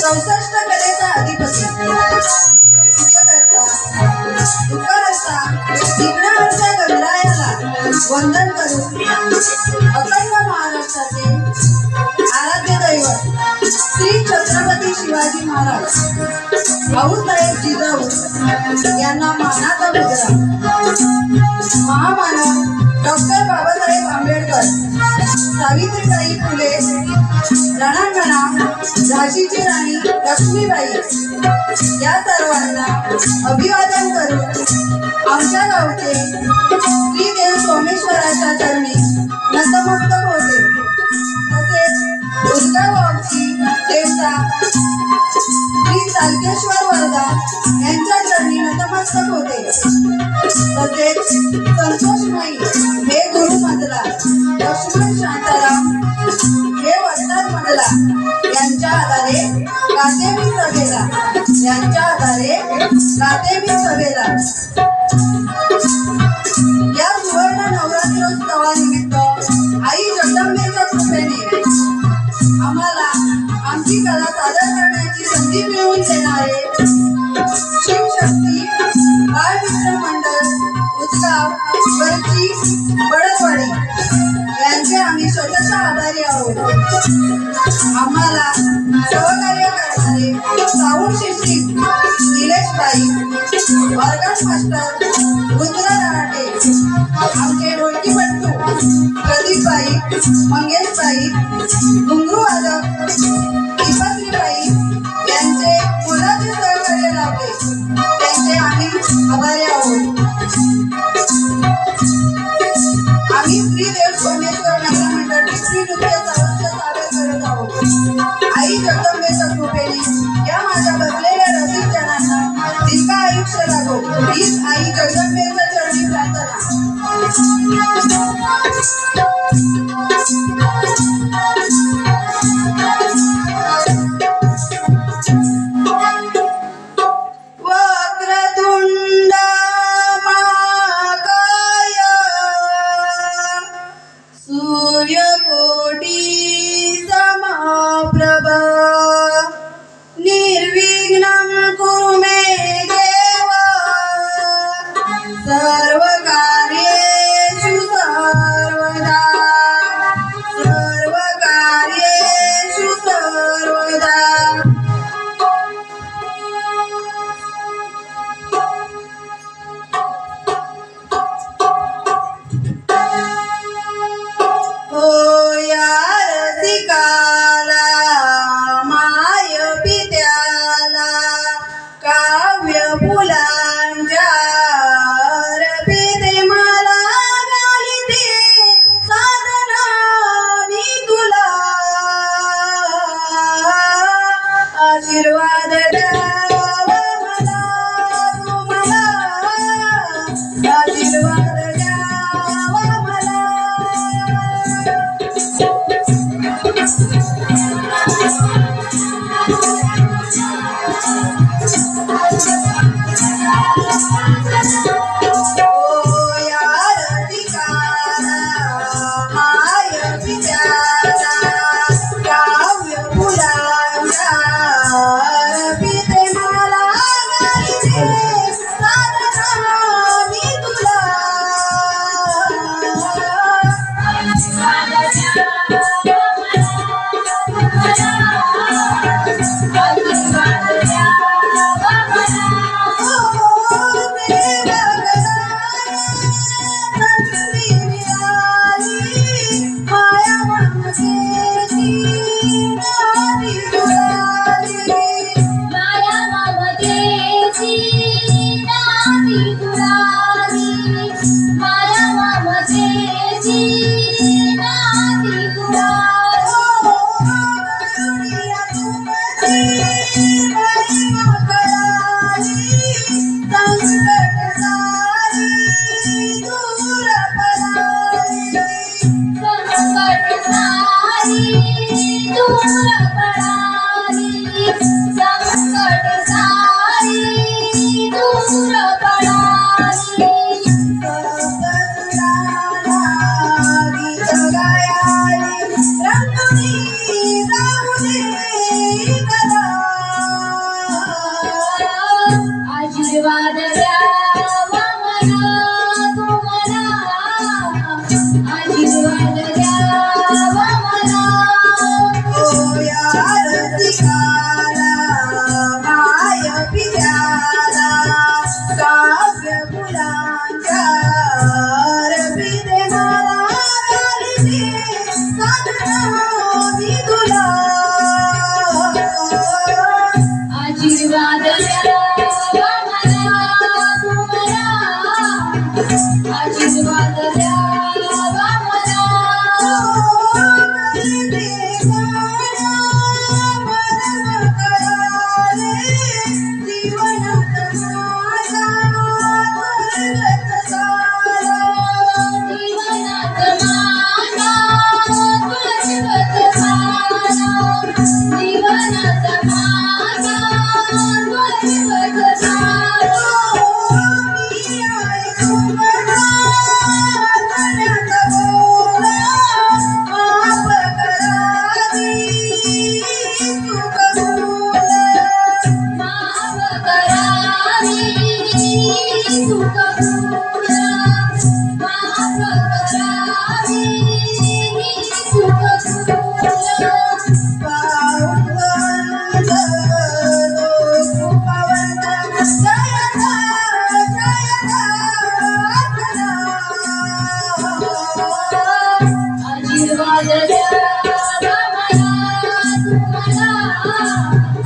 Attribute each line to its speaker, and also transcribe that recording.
Speaker 1: चौसष्ट कलेचा अधिपती. सुखकर्ता विघ्नहर्ता गणरायाला वंदन करून अखंड महाराष्ट्राचे आराध्य दैवत श्री छत्रपती शिवाजी महाराज. भाऊसाहेब जिजाऊ यांना मानाचा मुद्रा. झाशीची राणी लक्ष्मीबाई या सर्वांना अभिवादन करून आमच्या गावचे श्रीदेव सोमेश्वराच्या चरणी नतमस्तक होते. तसेच उद्धव गावची देवता श्री तालकेश्वर वर्धा यांच्या चरणी नतमस्तक होते. तसेच संतोषमाई गातेबी सभेला यांच्या आधारे गातेबी सभेला या सुवर्ण नवरात्रोत्सवानिमित्त आई जगदंबेच्या कृपेने आम्हाला आमची कला सादर करण्याची संधी मिळवून देणारे शिवशक्ती बालमित्र मंडळ उत्साव वरची बळदवाडी यांचे आम्ही स्वतःच्या आभारी आहोत. आम्हाला सहकार्य निलेश ऑर्गन मास्टर रुद्र राहाटे आमचे ढोलकीपट्टू प्रदीपबाई मंगेशबाई हीच आई जगदंबेच्या आशीर्वाद द्या. Thank you. Oh,